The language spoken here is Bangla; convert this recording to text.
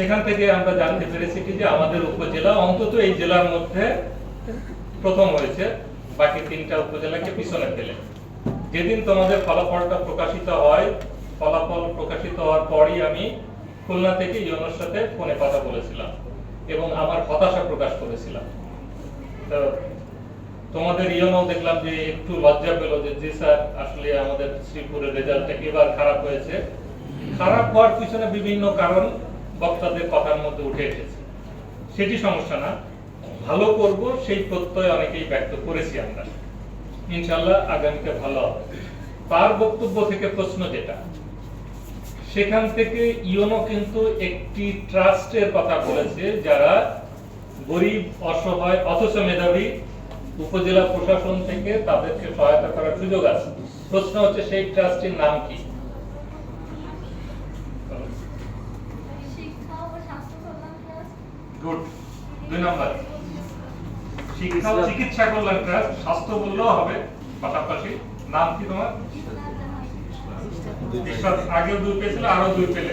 সেখান থেকে আমরা জানতে পেরেছি কি যে আমাদের উপজেলা, অন্তত এই জেলার মধ্যে প্রথম হয়েছে, বাকি তিনটা উপজেলাকে পিছনে ফেলে। যেদিন তোমাদের ফলাফলটা প্রকাশিত হয়, ফলাফল প্রকাশিত হওয়ার পরই আমি খুলনা থেকে ইউনোর সাথে ফোনে কথা বলেছিলাম এবং আমার হতাশা প্রকাশ করেছিলাম। তো তোমাদের ইয়নও দেখলাম যে একটু লজ্জা পেল যে, জি স্যার, আসলে আমাদের শ্রীপুরের রেজাল্টটা এবার খারাপ হয়েছে? খারাপ হওয়ার পিছনে বিভিন্ন কারণ বক্তাদের কথার মধ্যে উঠে এসেছে। সেটি সমস্যা না। ভালো করব, সেই প্রত্যয় অনেকেই ব্যক্ত করেছি আমরা। ইনশাল্লাহ আগামীতে ভালো হবে। তার বক্তব্য থেকে প্রশ্ন যেটা, সেখান থেকে ইওনো কিন্তু একটি ট্রাস্টের কথা বলেছে, যারা গরিব, অসহায়, অথচ মেধাবী উপজেলা প্রশাসন থেকে তাদেরকে সহায়তা করার সুযোগ আছে। প্রশ্ন হচ্ছে সেই ট্রাস্টের নাম কি শিক্ষা ও স্বাস্থ্য কল্যাণ ট্রাস্ট গুড দুই নাম্বার। শিক্ষা চিকিৎসা কল্যাণ ট্রাস্ট স্বাস্থ্য বললেও হবে পাশাপাশি নাম কি তোমার? আগেও দুই পেয়েছিল আরও দুই পেলে।